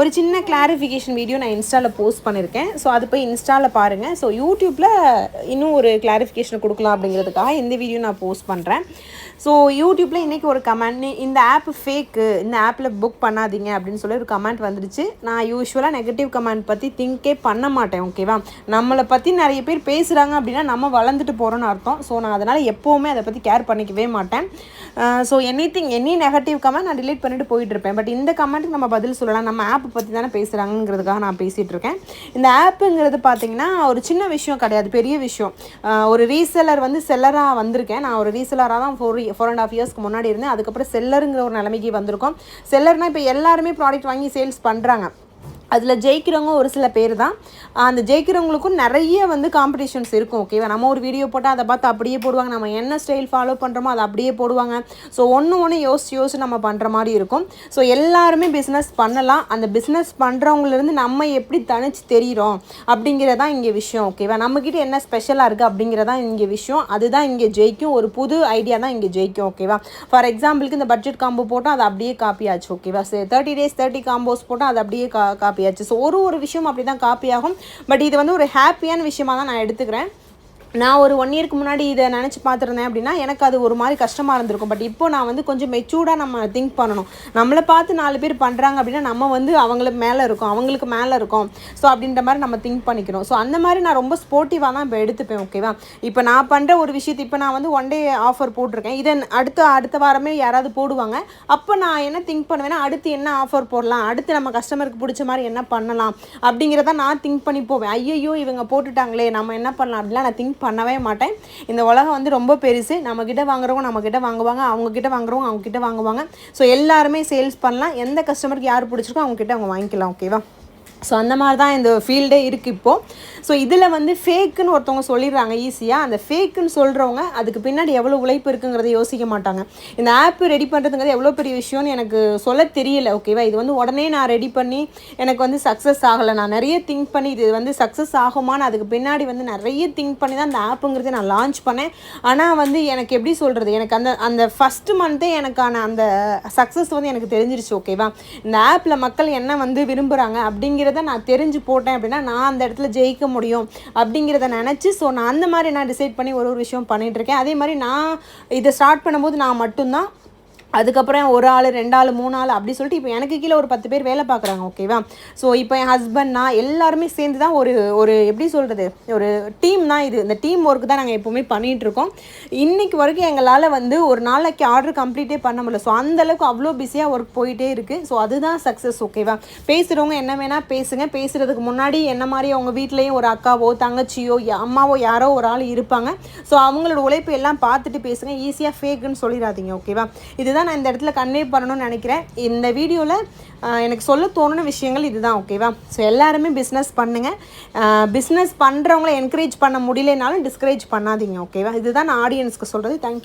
ஒரு சின்ன clarification video நான் இன்ஸ்டாவில் போஸ்ட் பண்ணியிருக்கேன் ஸோ அது போய் இன்ஸ்டாவில் பாருங்கள் ஸோ யூடியூப்பில் இன்னும் ஒரு கிளாரிஃபிகேஷன் கொடுக்கலாம் அப்படிங்கிறதுக்காக இந்த வீடியோ நான் போஸ்ட் பண்ணுறேன் ஸோ யூடியூப்பில் இன்றைக்கி ஒரு கமெண்ட் இந்த ஆப் ஃபேக்கு இந்த ஆப்பில் புக் பண்ணாதீங்க அப்படின்னு சொல்லி ஒரு கமெண்ட் வந்துடுச்சு. நான் யூஸ்வலாக நெகட்டிவ் கமெண்ட் பற்றி திங்கே பண்ண மாட்டேன் ஓகேவா நம்மளை பற்றி நிறைய பேர் பேசுகிறாங்க அப்படின்னா நம்ம வளர்ந்துட்டு போகிறோன்னு அர்த்தம். ஸோ நான் அதனால் எப்போவுமே அதை பற்றி கேர் பண்ணிக்கவே மாட்டேன். So anything any negative comment நான் டிலீட் பண்ணிட்டு போயிட்டு இருப்பேன். பட் இந்த கமெண்ட்டுக்கு நம்ம பதில் சொல்லலாம். நம்ம ஆப் பற்றி தானே பேசுகிறாங்கிறதுக்காக நான் பேசிகிட்டு இருக்கேன். இந்த ஆப்புங்கிறது பார்த்தீங்கன்னா ஒரு சின்ன விஷயம் கிடையாது பெரிய விஷயம். ஒரு ரீசெல்லர் வந்து செல்லராக வந்திருக்கேன். நான் ஒரு ரீசெல்லராக தான் ஃபோர் ஃபோர் அண்ட் ஆஃப் இயர்ஸ்க்கு முன்னாடி இருந்தேன். அதுக்கப்புறம் செல்லருங்கிற ஒரு நிலைமைக்கு வந்திருக்கோம். செல்லர்னால் இப்போ எல்லாருமே ப்ராடக்ட் வாங்கி சேல்ஸ் பண்ணுறாங்க அதில் ஜெயிக்கிறவங்க ஒரு சில பேர் தான் அந்த ஜெயிக்கிறவங்களுக்கும் நிறைய வந்து காம்படிஷன்ஸ் இருக்கும் ஓகேவா நம்ம ஒரு வீடியோ போட்டால் அதை பார்த்து அப்படியே போடுவாங்க. நம்ம என்ன ஸ்டைல் ஃபாலோ பண்ணுறோமோ அதை அப்படியே போடுவாங்க. ஸோ ஒன்று ஒன்று யோசிச்சு யோசிச்சு நம்ம பண்ணுற மாதிரி இருக்கும். ஸோ எல்லாருமே பிஸ்னஸ் பண்ணலாம். அந்த பிஸ்னஸ் பண்ணுறவங்கலேருந்து நம்ம எப்படி தனிச்சு தெரிகிறோம் அப்படிங்கிறதான் இங்கே விஷயம் ஓகேவா நம்மக்கிட்ட என்ன ஸ்பெஷலாக இருக்குது அப்படிங்கிறதான் இங்கே விஷயம். அதுதான் இங்கே ஜெயிக்கும். ஒரு புது ஐடியா தான் இங்கே ஜெயிக்கும் ஓகேவா ஃபார் எக்ஸாம்பிளுக்கு இந்த பட்ஜெட் காம்போ போட்டால் அது அப்படியே காப்பி ஆச்சு ஓகேவா சரி தேர்ட்டி டேஸ் தேர்ட்டி காம்போஸ் போட்டால் அது அப்படியே கா காப்பி ஆச்சு ஸோ ஒரு ஒரு விஷயம் அப்படி தான் காப்பி ஆகும். பட் இது வந்து ஒரு ஹாப்பியான விஷயமா தான் நான் எடுத்துக்கிறேன். நான் ஒரு ஒன் இயர்க்கு முன்னாடி இதை நினச்சி பார்த்துருந்தேன் அப்படின்னா எனக்கு அது ஒரு மாதிரி கஷ்டமாக இருந்திருக்கும். பட் இப்போ நான் வந்து கொஞ்சம் மெச்சூர்டாக நம்ம திங்க் பண்ணணும். நம்மளை பார்த்து நாலு பேர் பண்ணுறாங்க அப்படின்னா நம்ம வந்து அவங்களுக்கு மேலே இருக்கோம். அவங்களுக்கு மேலே இருக்கும். ஸோ அப்படின்ற மாதிரி நம்ம திங்க் பண்ணிக்கணும் ஸோ அந்த மாதிரி நான் ரொம்ப ஸ்போர்ட்டிவாக தான் இப்போ எடுத்துப்பேன் ஓகேவா இப்போ நான் பண்ணுற ஒரு விஷயத்தை இப்போ நான் வந்து ஒன் டே ஆஃபர் போட்டிருக்கேன். இதை அடுத்த அடுத்த வாரமே யாராவது போடுவாங்க. அப்போ நான் என்ன திங்க் பண்ணுவேன்னா அடுத்து என்ன ஆஃபர் போடலாம்? அடுத்து நம்ம கஸ்டமருக்கு பிடிச்ச மாதிரி என்ன பண்ணலாம்? அப்படிங்கிறத நான் திங்க் பண்ணி போவேன். ஐயையோ இவங்க போட்டுட்டாங்களே நம்ம என்ன பண்ணலாம் அப்படிலாம் நான் திங்க் பண்ணவே மாட்டேன். இந்த உலகம் வந்து ரொம்ப பெருசு. நம்மக்கிட்ட வாங்குறவங்க நம்மக்கிட்ட வாங்குவாங்க. அவங்கக்கிட்ட வாங்குறவங்க அவங்கக்கிட்ட வாங்குவாங்க. ஸோ எல்லாருமே சேல்ஸ் பண்ணலாம். எந்த கஸ்டமருக்கு யார் பிடிச்சிருக்கோ அவங்கக்கிட்ட அவங்க வாங்கிக்கலாம் ஓகேவா ஸோ அந்த மாதிரி தான் இந்த ஃபீல்டே இருக்குது இப்போது ஸோ இதில் வந்து ஃபேக்குன்னு ஒருத்தவங்க சொல்லிடுறாங்க ஈஸியாக அந்த ஃபேக்குன்னு சொல்கிறவங்க அதுக்கு பின்னாடி எவ்வளோ உழைப்பு இருக்குங்கிறத யோசிக்க மாட்டாங்க. இந்த ஆப் ரெடி பண்ணுறதுங்கிறது எவ்வளோ பெரிய விஷயம்னு எனக்கு சொல்ல தெரியல ஓகேவா இது வந்து உடனே நான் ரெடி பண்ணி எனக்கு வந்து சக்ஸஸ் ஆகலை. நான் நிறைய திங்க் பண்ணி இது வந்து சக்ஸஸ் ஆகுமான்னு அதுக்கு பின்னாடி வந்து நிறைய திங்க் பண்ணி தான் அந்த ஆப்புங்கிறத நான் லான்ச் பண்ணேன். ஆனால் வந்து எனக்கு எப்படி சொல்கிறது எனக்கு அந்த அந்த ஃபஸ்ட்டு மந்த்தே எனக்கான அந்த சக்ஸஸ் வந்து எனக்கு தெரிஞ்சிருச்சு ஓகேவா இந்த ஆப்பில் மக்கள் என்ன வந்து விரும்புகிறாங்க அப்படிங்கிற அப்படிங்கிறத நான் தெரிஞ்சு போட்டேன் அப்படின்னா நான் அந்த இடத்துல ஜெயிக்க முடியும் அப்படிங்கிறத நினச்சி ஸோ நான் அந்த மாதிரி நான் டிசைட் பண்ணி ஒரு ஒரு விஷயம் பண்ணிகிட்ருக்கேன் அதே மாதிரி நான் இதை ஸ்டார்ட் பண்ணும்போது நான் மட்டும்தான் அதுக்கப்புறம் ஒரு ஆள் ரெண்டு ஆள் மூணு ஆள் அப்படி சொல்லிட்டு இப்போ எனக்கு கீழே ஒரு பத்து பேர் வேலை பார்க்குறாங்க ஓகேவா ஸோ இப்போ என் ஹஸ்பண்ட்னா எல்லாருமே சேர்ந்து தான் ஒரு ஒரு எப்படி சொல்கிறது ஒரு டீம் தான் இது. இந்த டீம் ஒர்க் தான் நாங்கள் எப்போவுமே பண்ணிகிட்ருக்கோம் இன்றைக்கு வரைக்கும் எங்களால் வந்து ஒரு நாளைக்கு ஆர்டர் கம்ப்ளீட்டே பண்ண முடியல. ஸோ அந்தளவுக்கு அவ்வளோ பிஸியாக ஒர்க் போயிட்டே இருக்குது ஸோ அதுதான் சக்ஸஸ் ஓகேவா பேசுகிறவங்க என்ன வேணால் பேசுங்க. பேசுகிறதுக்கு முன்னாடி என்ன மாதிரி அவங்க வீட்லேயும் ஒரு அக்காவோ தங்கச்சியோ அம்மாவோ யாரோ ஒரு ஆள் இருப்பாங்க. ஸோ அவங்களோட உழைப்பு எல்லாம் பார்த்துட்டு பேசுங்க. ஈஸியாக ஃபேக்குன்னு சொல்லிடாதீங்க ஓகேவா இதுதான் நான் இந்த இடத்துல கன்வே பண்ணணும்னு நினைக்கிறேன். இந்த வீடியோவில் எனக்கு சொல்ல தோணுன விஷயங்கள் இதுதான் ஓகேவா ஸோ எல்லாருமே பிஸ்னஸ் பண்ணுங்கள் பிஸ்னஸ் பண்ணுறவங்கள என்கரேஜ் பண்ண முடியலனாலும் டிஸ்கரேஜ் பண்ணாதீங்க ஓகேவா இதுதான் நான் ஆடியன்ஸ்க்கு சொல்கிறது தேங்க்யூ